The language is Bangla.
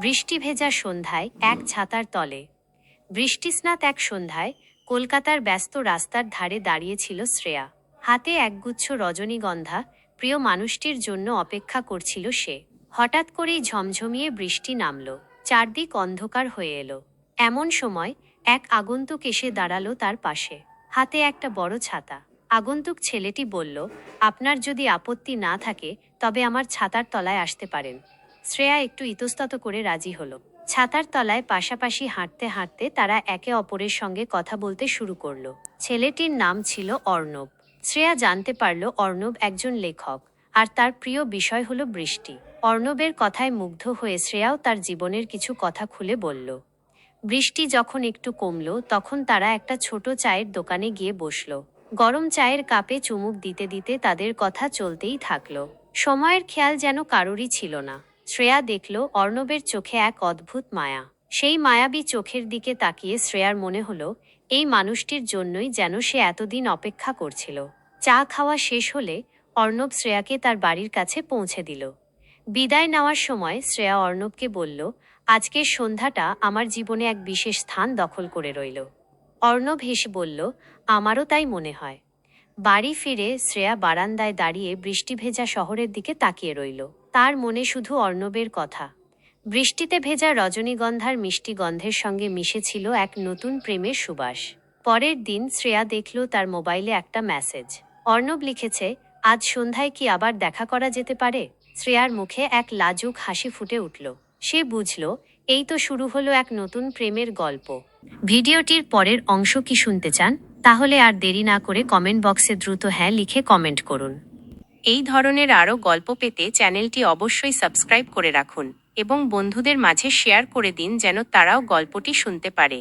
বৃষ্টি ভেজা সন্ধ্যায় এক ছাতার তলে। বৃষ্টিস্নাত এক সন্ধ্যায় কলকাতার ব্যস্ত রাস্তার ধারে দাঁড়িয়েছিল শ্রেয়া। হাতে একগুচ্ছ রজনীগন্ধা প্রিয় মানুষটির জন্য অপেক্ষা করছিল সে। হঠাৎ করেই ঝমঝমিয়ে বৃষ্টি নামল। চারদিক অন্ধকার হয়ে এলো। এমন সময় এক আগন্তুক এসে দাঁড়াল তার পাশে। হাতে একটা বড় ছাতা। আগন্তুক ছেলেটি বলল, আপনার যদি আপত্তি না থাকে, তবে আমার ছাতার তলায় আসতে পারেন। শ্রেয়া একটু ইতস্তত করে রাজি হলো। ছাতার তলায় পাশাপাশি হাঁটতে হাঁটতে তারা একে অপরের সঙ্গে কথা বলতে শুরু করল। ছেলেটির নাম ছিল অর্ণব। শ্রেয়া জানতে পারল অর্ণব একজন লেখক, আর তার প্রিয় বিষয় হলো বৃষ্টি। অর্ণবের কথায় মুগ্ধ হয়ে শ্রেয়াও তার জীবনের কিছু কথা খুলে বলল। বৃষ্টি যখন একটু কমল, তখন তারা একটা ছোট চায়ের দোকানে গিয়ে বসল। গরম চায়ের কাপে চুমুক দিতে দিতে তাদের কথা চলতেই থাকল। সময়ের খেয়াল যেন কারোরই ছিল না। শ্রেয়া দেখল অর্ণবের চোখে এক অদ্ভুত মায়া। সেই মায়াবী চোখের দিকে তাকিয়ে শ্রেয়ার মনে হলো, এই মানুষটির জন্যই যেন সে এতদিন অপেক্ষা করছিল। চা খাওয়া শেষ হলে অর্ণব শ্রেয়াকে তার বাড়ির কাছে পৌঁছে দিল। বিদায় নেওয়ার সময় শ্রেয়া অর্ণবকে বলল, আজকের সন্ধ্যাটা আমার জীবনে এক বিশেষ স্থান দখল করে রইল। অর্ণব হেসে বলল, আমারও তাই মনে হয়। বাড়ি ফিরে শ্রেয়া বারান্দায় দাঁড়িয়ে বৃষ্টি ভেজা শহরের দিকে তাকিয়ে রইল। তার মনে শুধু অর্ণবের কথা। বৃষ্টিতে ভেজা রজনীগন্ধার মিষ্টি গন্ধের সঙ্গে মিশেছিল এক নতুন প্রেমের সুবাস। পরের দিন শ্রেয়া দেখল তার মোবাইলে একটা মেসেজ। অর্ণব লিখেছে, আজ সন্ধ্যায় কি আবার দেখা করা যেতে পারে? শ্রেয়ার মুখে এক লাজুক হাসি ফুটে উঠল। সে বুঝল, এই তো শুরু হলো এক নতুন প্রেমের গল্প। ভিডিওটির পরের অংশ কি শুনতে চান, তাহলে আর দেরি না করে কমেন্ট বক্সে দ্রুত হ্যাঁ লিখে কমেন্ট করুন। এই ধরনের আরও গল্প পেতে চ্যানেলটি অবশ্যই সাবস্ক্রাইব করে রাখুন এবং বন্ধুদের মাঝে শেয়ার করে দিন যেন তারাও গল্পটি শুনতে পারে।